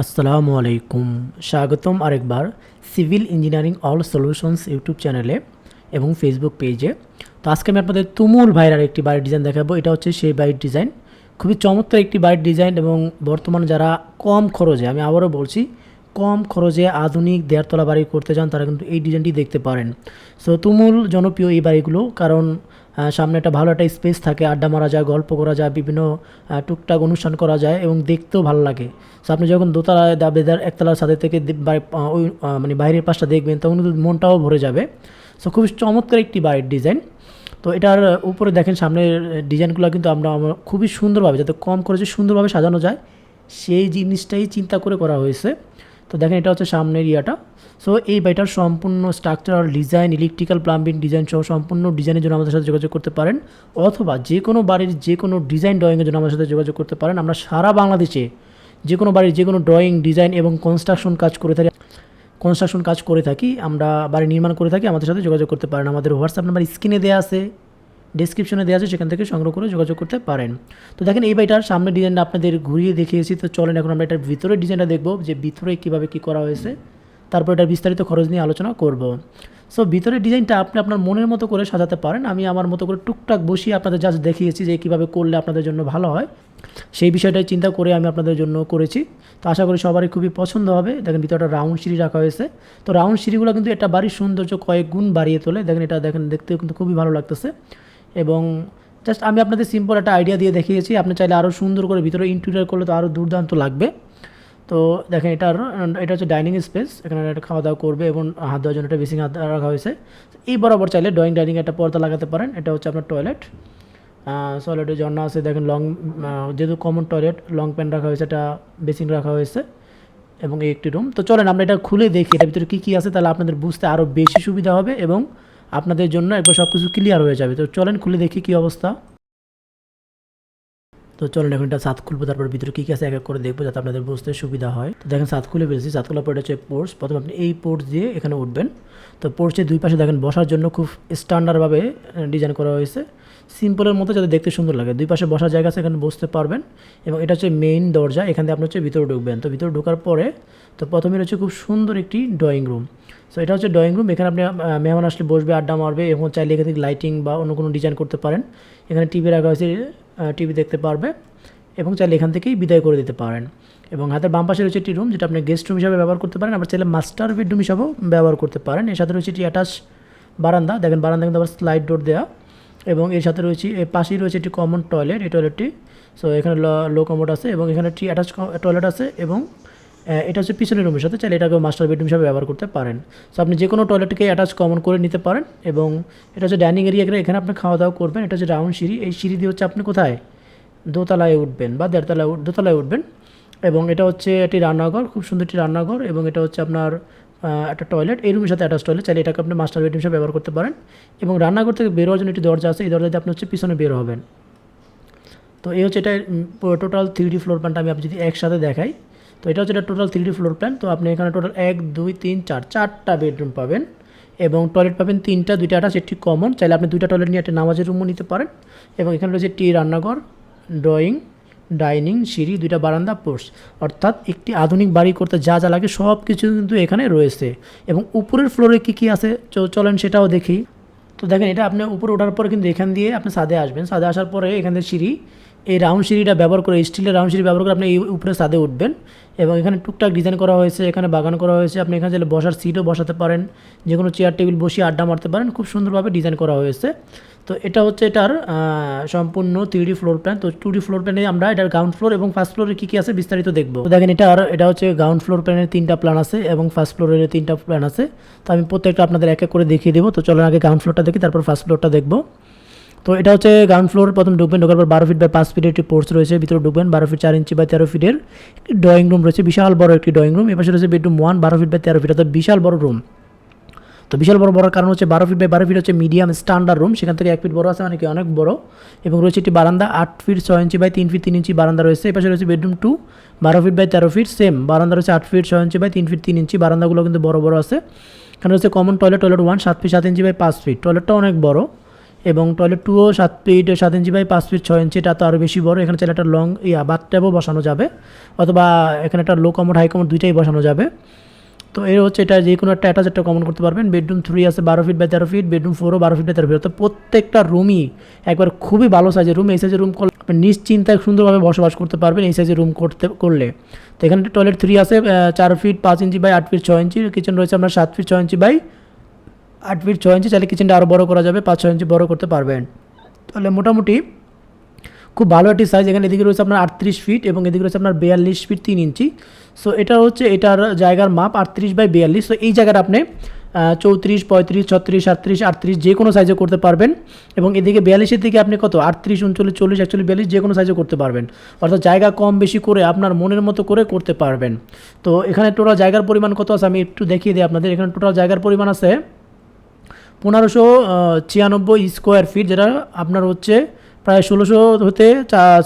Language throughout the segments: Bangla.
আসসালামু আলাইকুম। স্বাগতম আরেকবার civil engineering all solutions YouTube চ্যানেলে এবং ফেসবুক পেজে। তো আজকে আমি আপনাদের তুমুল ভাইরাল একটি বাড়ির ডিজাইন দেখাবো। এটা হচ্ছে সেই বাড়ির ডিজাইন। খুবই চমৎকার একটি বাড়ির ডিজাইন এবং বর্তমানে যারা কম খরচে, আমি আবারও বলছি, কম খরচে আধুনিক দেড়তলা বাড়ি করতে চান, তারা কিন্তু এই ডিজাইনটি দেখতে পারেন। সো তুমুল জনপ্রিয় এই বাড়িগুলো, কারণ সামনে একটা ভালো একটা স্পেস থাকে, আড্ডা মারা যায়, গল্প করা যায়, বিভিন্ন টুকটাক অনুষ্ঠান করা যায় এবং দেখতেও ভালো লাগে। সো আপনি যখন দোতলায় দাবেদার একতলার সাথে থেকে ওই মানে বাইরের পাশটা দেখবেন, তখন কিন্তু মনটাও ভরে যাবে। সো খুবই চমৎকার একটি বাড়ির ডিজাইন তো এটার উপরে দেখেন সামনের ডিজাইনগুলো কিন্তু আমরা আমরা খুবই সুন্দরভাবে, যাতে কম খরচে সুন্দরভাবে সাজানো যায়, সেই জিনিসটাই চিন্তা করে করা হয়েছে। তো দেখেন এটা হচ্ছে সামনের ইয়াটা। সো এই বাড়িটার সম্পূর্ণ structural design electrical plumbing design সহ সম্পূর্ণ ডিজাইনের জন্য আমাদের সাথে যোগাযোগ করতে পারেন। অথবা যে কোনো বাড়ির যে কোনো ডিজাইন ড্রয়িংয়ের জন্য আমাদের সাথে যোগাযোগ করতে পারেন। আমরা সারা বাংলাদেশে যে কোনো বাড়ির যে কোনো ড্রয়িং ডিজাইন এবং কনস্ট্রাকশন কাজ করে থাকি কনস্ট্রাকশন কাজ করে থাকি। আমরা বাড়ি নির্মাণ করে থাকি, আমাদের সাথে যোগাযোগ করতে পারেন। আমাদের হোয়াটসঅ্যাপ নাম্বার স্ক্রিনে দেওয়া আছে। ডিসক্রিপশনে দেওয়া আছে, সেখান থেকে সংগ্রহ করে যোগাযোগ করতে পারেন। তো দেখেন, এই বাড়িটার সামনে ডিজাইনটা আপনাদের ঘুরিয়ে দেখিয়েছি। তো চলেন, এখন আমরা এটার ভিতরের ডিজাইনটা দেখব, যে ভিতরে কীভাবে কী করা হয়েছে। তারপর এটার বিস্তারিত খরচ নিয়ে আলোচনা করব। সো ভিতরের ডিজাইনটা আপনি আপনার মনের মতো করে সাজাতে পারেন। আমি আমার মতো করে টুকটাক বসিয়ে আপনাদের জাস্ট দেখিয়েছি যে কীভাবে করলে আপনাদের জন্য ভালো হয়। সেই বিষয়টাই চিন্তা করে আমি আপনাদের জন্য করেছি। তো আশা করি সবারই খুবই পছন্দ হবে। দেখেন ভিতরে একটা রাউন্ড সিঁড়ি রাখা হয়েছে। তো রাউন্ড সিঁড়িগুলো কিন্তু একটা বাড়ির সৌন্দর্য কয়েক গুণ বাড়িয়ে তোলে। দেখেন, এটা দেখেন, দেখতেও কিন্তু খুবই ভালো লাগতেছে। এবং জাস্ট আমি আপনাদের সিম্পল একটা আইডিয়া দিয়ে দেখিয়েছি। আপনি চাইলে আরও সুন্দর করে ভিতরে ইন্টেরিয়ার করলে তো আরও দুর্দান্ত লাগবে। তো দেখেন এটার এটা হচ্ছে ডাইনিং স্পেস এখানে একটা খাওয়া দাওয়া করবে এবং হাত দেওয়ার জন্য একটা বেসিং হাত রাখা হয়েছে। এই বরাবর চাইলে ড্রয়িং ডাইনিং একটা পর্দা লাগাতে পারেন। এটা হচ্ছে আপনার টয়লেট টয়লেটের জন্য আছে দেখেন লং যেহেতু কমন টয়লেট লং প্যান রাখা হয়েছে এটা বেসিং রাখা হয়েছে এবং এই একটি রুম তো চলেন আমরা এটা খুলে দেখি, এটার ভিতরে কী কী আছে, তাহলে আপনাদের বুঝতে আরও বেশি সুবিধা হবে এবং আপনাদের জন্য একবার সব কিছু ক্লিয়ার হয়ে যাবে। তো চলেন খুলে দেখি কি অবস্থা। তো চলেন এখন এটা সাত খুলবো, তারপর ভিতরে কী কী আছে এক এক করে দেখব যাতে আপনাদের বুঝতে সুবিধা হয়। তো দেখেন সাত খুলে ফেলেছি, সাত খোলার পর হচ্ছে পোর্টস প্রথমে আপনি এই পোর্টস দিয়ে এখানে উঠবেন। তো পোর্টসের দুই পাশে দেখেন বসার জন্য খুব স্ট্যান্ডার্ডভাবে ডিজাইন করা হয়েছে। সিম্পলের মতো যাতে দেখতে সুন্দর লাগে। দুই পাশে বসার জায়গা এখানে বসতে পারবেন। এবং এটা হচ্ছে মেইন দরজা, এখান থেকে আপনি হচ্ছে ভিতরে ঢুকবেন। তো ভিতরে ঢোকার পরে, তো প্রথমে হচ্ছে খুব সুন্দর একটি ড্রয়িং রুম সো এটা হচ্ছে ড্রয়িং রুম এখানে আপনি মেহমান আসলে বসবে, আড্ডা মারবে এবং চাইলে এখান লাইটিং বা অন্য কোনো ডিজাইন করতে পারেন। এখানে টিভি রাখা হয়েছে টিভি দেখতে পারবে এবং চাইলে এখান থেকেই বিদায় করে দিতে পারেন। এবং হাতের বাম পাশে রয়েছে একটি রুম যেটা আপনি গেস্ট রুম হিসাবে ব্যবহার করতে পারেন। আবার চাইলে মাস্টার বেডরুম হিসাবেও ব্যবহার করতে পারেন। এর সাথে রয়েছে একটি অ্যাটাচ বারান্দা। দেখেন বারান্দা কিন্তু আবার স্লাইড ডোর দেওয়া এবং এর সাথে রয়েছে, এর পাশেই রয়েছে একটি কমন টয়লেট এই টয়লেটটি সো এখানে লো কমোড আছে এবং এখানে একটি অ্যাটাচ টয়লেট আছে এবং এটা হচ্ছে পিছনের রুমের সাথে, চাইলে এটাকে মাস্টার বেডরুম হিসাবে ব্যবহার করতে পারেন। সো আপনি যে কোনো টয়লেটকে অ্যাটাচ কমন করে নিতে পারেন এবং এটা হচ্ছে ডাইনিং এরিয়া এখানে আপনি খাওয়া দাওয়া করবেন, এটা হচ্ছে রাউন্ড সিঁড়ি। এই সিঁড়ি দিয়ে হচ্ছে আপনি কোথায়? দোতলায় উঠবেন বা দেড়তলায় দোতলায় উঠবেন এবং এটা হচ্ছে একটি রান্নাঘর, খুব সুন্দর একটি রান্নাঘর এবং এটা হচ্ছে আপনার একটা টয়লেট এই রুমের সাথে অ্যাটাচ টয়লেট চাইলে এটাকে আপনি মাস্টার বেডরুম হিসেবে ব্যবহার করতে পারেন এবং রান্নাঘর থেকে বেরোয়ার জন্য একটি দরজা আছে, এই দরজা দিয়ে আপনি হচ্ছে পিছনে বের হবেন। তো এই হচ্ছে এটা টোটাল থ্রি ডি ফ্লোর প্ল্যানটা আমি আপনি যদি একসাথে দেখাই তো এটা হচ্ছে টোটাল থ্রিডি ফ্লোর প্ল্যান তো আপনি এখানে টোটাল এক, দুই, তিন, চার, চারটা বেডরুম পাবেন এবং টয়লেট পাবেন তিনটা, দুইটা আটাশ সেটি কমন চাইলে আপনি দুইটা টয়লেট নিয়ে একটা নামাজের রুমও নিতে পারেন এবং এখানে রয়েছে টি রান্নাঘর ড্রয়িং ডাইনিং সিঁড়ি, দুইটা বারান্দা পোর্স অর্থাৎ একটি আধুনিক বাড়ি করতে যা যা লাগে সব কিছু কিন্তু এখানে রয়েছে। এবং উপরের ফ্লোরে কী কী আছে? চলেন সেটাও দেখি। তো দেখেন এটা আপনি উপরে ওঠার পরে কিন্তু এখান দিয়ে আপনি সাদে আসবেন। সাদে আসার পরে এখান থেকে সিঁড়ি এই রাউন্ড সিঁড়িটা ব্যবহার করে, স্টিলের রাউন্ড সিঁড়ি ব্যবহার করে আপনি এই উপরে সাদে উঠবেন এবং এখানে টুকটাক ডিজাইন করা হয়েছে, এখানে বাগান করা হয়েছে। আপনি এখানে চাইলে বসার সিটও বসাতে পারেন যে কোনো চেয়ার, টেবিল বসিয়ে আড্ডা মারতে পারেন। খুব সুন্দরভাবে ডিজাইন করা হয়েছে। তো এটা হচ্ছে এটার সম্পূর্ণ থ্রি ফ্লোর প্ল্যান তো টু ডি ফ্লোর প্ল্যানে আমরা এটার গ্রাউন্ড ফ্লোর এবং ফার্স্ট ফ্লোরে কী কী আছে বিস্তারিত দেখব। দেখেন এটা আর, এটা হচ্ছে গ্রাউন্ড ফ্লোর প্ল্যানের তিনটা প্ল্যান আছে এবং ফার্স্ট ফ্লোরের তিনটা প্ল্যান আছে। তো আমি প্রত্যেকটা আপনাদের এক এক করে দেখিয়ে দেবো। তো চলেন আগে গ্রাউন্ড ফ্লোরটা দেখি, তারপর ফার্স্ট ফ্লোরটা দেখব। তো এটা হচ্ছে গ্রাউন্ড ফ্লোর প্রথম ঢুকবেন, ঢোকার পর বারো ফিট বাই পাঁচ ফিটের একটি পোর্স রয়েছে, ভিতরে ঢুকবেন, বারো ফিট চার ইঞ্চি বাই তেরো ফিটের ড্রয়িং রুম রয়েছে, বিশাল বড় একটি ড্রয়িং রুম এপাশে রয়েছে বেডরুম ওয়ান বারো ফিট বাই তেরো ফিট অর্থাৎ বিশাল বড় রুম তো বিশাল বড় বড় কারণ হচ্ছে বারো ফিট বাই বারো ফিট হচ্ছে মিডিয়াম স্ট্যান্ডার্ড রুম সেখান থেকে এক ফিট বড় আছে অনেকে অনেক বড়। এবং রয়েছে একটি বারান্দা, আট ফিট ছয় ইঞ্চি বাই তিন ফিট তিন ইঞ্চি বারান্দা রয়েছে, এপাশে রয়েছে বেডরুম টু বারো ফিট বাই তেরো ফিট সেম বারান্দা রয়েছে আট ফিট ছয় ইঞ্চি বাই তিন ফিট তিন ইঞ্চি বারান্দাগুলো কিন্তু বড় বড় আছে। এখানে রয়েছে কমন টয়লেট টয়লেট ওয়ান সাত ফিট সাত ইঞ্চি বাই পাঁচ ফিট টয়লেটটা অনেক বড়। এবং টয়লেট টুও সাত ফিট সাত ইঞ্চি বাই পাঁচ ফিট ছয় ইঞ্চি এটা তো আরও বেশি বড়। এখানে চাইলে একটা লং ইয়া বাথ ট্যাবও বসানো যাবে। অথবা এখানে একটা লো কমোড হাই কমোড দুইটাই বসানো যাবে। তো এর হচ্ছে এটা যে কোনো একটা অ্যাটাচ একটা কমন করতে পারবেন। বেডরুম থ্রি আছে বারো ফিট বাই তেরো ফিট বেডরুম ফোরও বারো ফিট বাই তেরো ফিট তো প্রত্যেকটা রুমই একবার খুবই ভালো সাইজের রুম এই সাইজের রুম করলে আপনি নিশ্চিন্তায় সুন্দরভাবে বসবাস করতে পারবেন এই সাইজের রুম করতে, করলে। তো এখানে টয়লেট থ্রি আছে চার ফিট পাঁচ ইঞ্চি বাই আট ফিট ছয় ইঞ্চি কিচেন রয়েছে আপনার সাত ফিট ছয় ইঞ্চি বাই আট ফিট ছয় ইঞ্চি চাইলে কিচেনটা আরও বড় করা যাবে, পাঁচ ছয় ইঞ্চি বড় করতে পারবেন। তাহলে মোটামুটি খুব ভালো একটি সাইজ এখানে এদিকে রয়েছে আপনার আটত্রিশ ফিট এবং এদিকে রয়েছে আপনার বিয়াল্লিশ ফিট তিন ইঞ্চি। সো এটা হচ্ছে এটার জায়গার মাপ আটত্রিশ বাই বিয়াল্লিশ। তো এই জায়গাটা আপনি চৌত্রিশ, পঁয়ত্রিশ, ছত্রিশ, আটত্রিশ আটত্রিশ যে কোনো সাইজে করতে পারবেন। এবং এদিকে বিয়াল্লিশের দিকে আপনি কত? আটত্রিশ, উনচল্লিশ, চল্লিশ, একচল্লিশ, বিয়াল্লিশ যে কোনো সাইজে করতে পারবেন। অর্থাৎ জায়গা কম বেশি করে আপনার মনের মতো করে করতে পারবেন। তো, এখানে টোটাল জায়গার পরিমাণ কত আছে? আমি একটু দেখিয়ে দিই আপনাদের। এখানে টোটাল জায়গার পরিমাণ আছে পনেরোশো ছিয়ানব্বই স্কোয়ার ফিট যেটা আপনার হচ্ছে প্রায় ষোলোশো হতে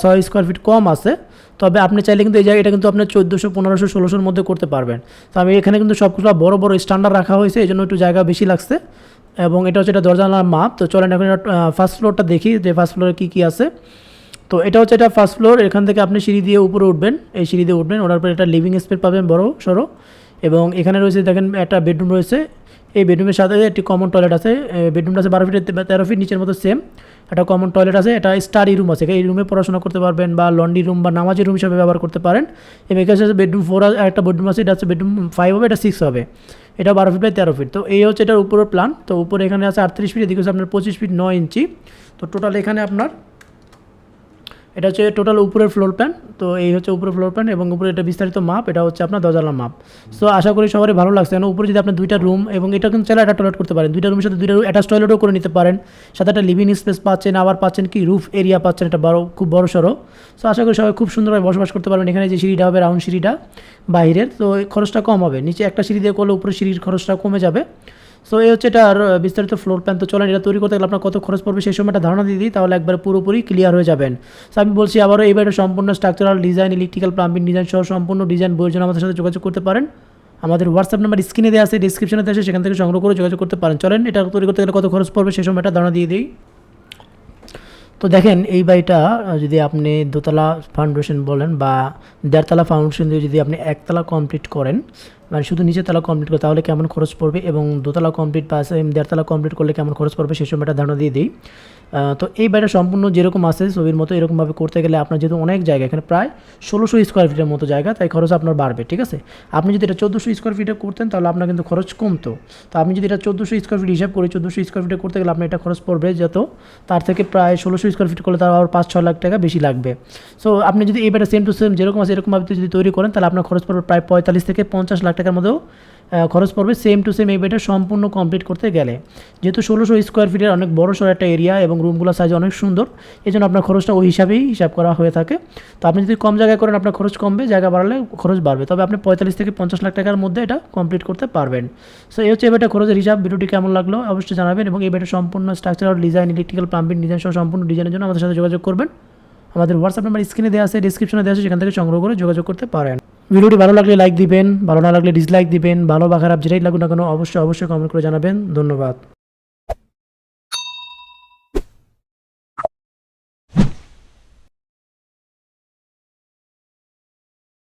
ছয় স্কোয়ার ফিট কম আছে। তবে আপনি চাইলে কিন্তু এই জায়গায় এটা কিন্তু আপনি চোদ্দোশো, পনেরোশো, ষোলোশোর মধ্যে করতে পারবেন। তো আমি এখানে কিন্তু সবগুলো বড় বড় স্ট্যান্ডার্ড রাখা হয়েছে, এই জন্য একটু জায়গা বেশি লাগছে। এবং এটা হচ্ছে এটা দরজানার মাপ। তো চলেন এখন ফার্স্ট ফ্লোরটা দেখি যে ফার্স্ট ফ্লোরে কী কী আছে। তো এটা হচ্ছে এটা ফার্স্ট ফ্লোর এখান থেকে আপনি সিঁড়ি দিয়ে উপরে উঠবেন। এই সিঁড়ি দিয়ে উঠবেন ওঠার পর একটা লিভিং স্পেস পাবেন বড়, সড়ো। এবং এখানে রয়েছে, দেখেন একটা বেডরুম রয়েছে। এই বেডরুমের সাথে একটি কমন টয়লেট আছে বেডরুমটা আছে বারো ফিট তেরো ফিট নিচের মতো সেম একটা কমন টয়লেট আছে, এটা স্টাডি রুম আছে। এই রুমে পড়াশোনা করতে পারবেন বা লন্ড্রি রুম বা নামাজি রুম হিসাবে ব্যবহার করতে পারেন। এবং এখানে বেডরুম ফোর একটা বেডরুম আছে, এটা হচ্ছে বেডরুম ফাইভ হবে, এটা সিক্স হবে। এটা বারো ফিট বাই তেরো ফিট। তো এই হচ্ছে এটার উপরের প্ল্যান তো উপরে এখানে আছে আটত্রিশ ফিট, এদিকে হচ্ছে আপনার পঁচিশ ফিট নয় ইঞ্চি। তো টোটাল এখানে আপনার এটা হচ্ছে টোটাল উপরের ফ্লোর প্ল্যান তো এই হচ্ছে উপরের ফ্লোর প্ল্যান এবং উপরে এটা বিস্তারিত মাপ এটা হচ্ছে আপনার দরজালার মাপ সো আশা করি সবারই ভালো লাগছে। কারণ উপরে যদি আপনি দুইটা রুম এবং এটা কিন্তু চাইলে একটা টয়লেট করতে পারেন। দুইটা রুমের সাথে দুইটা অ্যাটাচ টয়লেটও করে নিতে পারেন। সাথে একটা লিভিং স্পেস পাচ্ছেন, আবার পাচ্ছেন কি রুফ এরিয়া পাচ্ছেন, এটা বড়, খুব বড় সড়ো। সো আশা করি সবাই খুব সুন্দরভাবে বসবাস করতে পারবেন। এখানে যে সিঁড়িটা হবে রাউন্ড সিঁড়িটা, বাইরের। তো, খরচটা কম হবে। নিচে একটা সিঁড়ি দিয়ে করলে উপরে সিঁড়ির খরচটা কমে যাবে। সো এই হচ্ছে এটা আর বিস্তারিত ফ্লোর প্ল্যান তো চলেন, এটা তৈরি করতে গেলে আপনার কত খরচ পড়বে সেই সময় একটা ধারণা দিয়ে দিই, তাহলে একবার পুরোপুরি ক্লিয়ার হয়ে যাবেন। সো আমি বলছি আবারও এই বাড়ির সম্পূর্ণ structural design electrical plumbing design সহ সম্পূর্ণ ডিজাইন বইয়ের জন্য আমাদের সাথে যোগাযোগ করতে পারেন। আমাদের হোয়াটসঅ্যাপ নাম্বার স্ক্রিনে দেওয়া আছে ডিসক্রিপশনে দেওয়া আছে, সেখান থেকে সংগ্রহ করে যোগাযোগ করতে পারেন। চলেন, এটা তৈরি করতে গেলে কত খরচ পড়বে সেই সময় একটা ধারণা দিয়ে দিই। তো দেখেন, এই বাড়িটা যদি আপনি দোতলা ফাউন্ডেশন বলেন বা দেড়তলা ফাউন্ডেশন দিয়ে যদি আপনি একতলা কমপ্লিট করেন মানে শুধু নিচের তলা কমপ্লিট করে তাহলে কেমন খরচ পড়বে এবং দোতলা কমপ্লিট বা দেড়তলা কমপ্লিট করলে কেমন খরচ পড়বে সেই সময়টা ধারণা দিয়ে দিই। তো এই বাড়িটা সম্পূর্ণ যেরকম আছে ছবির মতো এরকমভাবে করতে গেলে আপনার যেহেতু অনেক জায়গা, এখানে প্রায় ষোলোশো স্কোয়ার ফিটের মতো জায়গা, তাই খরচ আপনার বাড়বে, ঠিক আছে? আপনি যদি এটা চোদ্দোশো স্কোয়ার ফিটে করতেন তাহলে আপনার কিন্তু খরচ কমতো। তো আপনি যদি এটা চোদ্দোশো স্কোয়ার ফিট হিসাব করি চোদ্দোশো স্কোয়ার ফিটে করতে গেলে আপনার এটা খরচ পড়বে যত, তার থেকে প্রায় ষোলোশো স্কোয়ার ফিট করলে তার আবার পাঁচ ছ লাখ টাকা বেশি লাগবে। সো আপনি যদি এই বাড়িটা সেম টু সেম যেরকম আছে এরকমভাবে যদি তৈরি করেন তাহলে আপনার খরচ পড়বে প্রায় পঁয়তাল্লিশ থেকে পঞ্চাশ লাখ টাকার মধ্যেও খরচ পড়বে সেম টু সেম এই বাড়িটা সম্পূর্ণ কমপ্লিট করতে গেলে। যেহেতু ষোলোশো স্কোয়ার ফিটের অনেক বড় সড়ো একটা এরিয়া এবং রুমগুলোর সাইজ অনেক সুন্দর এই জন্য আপনার খরচটা ওই হিসাবেই হিসাব করা হয়ে থাকে। তো আপনি যদি কম জায়গায় করেন, আপনার খরচ কমবে, জায়গা বাড়ালে খরচ বাড়বে। তবে আপনি পঁয়তাল্লিশ থেকে পঞ্চাশ লাখ টাকার মধ্যে এটা কমপ্লিট করতে পারবেন। সো এই হচ্ছে এবারটা খরচের হিসাব। ভিডিওটি কেমন লাগল অবশ্যই জানাবেন এবং এবারটা সম্পূর্ণ structural design electrical plumbing design সহ সম্পূর্ণ ডিজাইনের জন্য আমাদের সাথে যোগাযোগ করবেন। আমাদের হোয়াটসঅ্যাপ নাম্বার স্ক্রিনে দেওয়া আছে ডিসক্রিপশনে দেওয়া আছে, সেখান থেকে সংগ্রহ করে যোগাযোগ করতে পারেন। ভিডিওটি ভালো লাগলে লাইক দিবেন, ভালো না লাগলে ডিসলাইক দিবেন, ভালো বা খারাপ যেটাই লাগুক না কেন, অবশ্যই অবশ্যই কমেন্ট করে জানাবেন। ধন্যবাদ।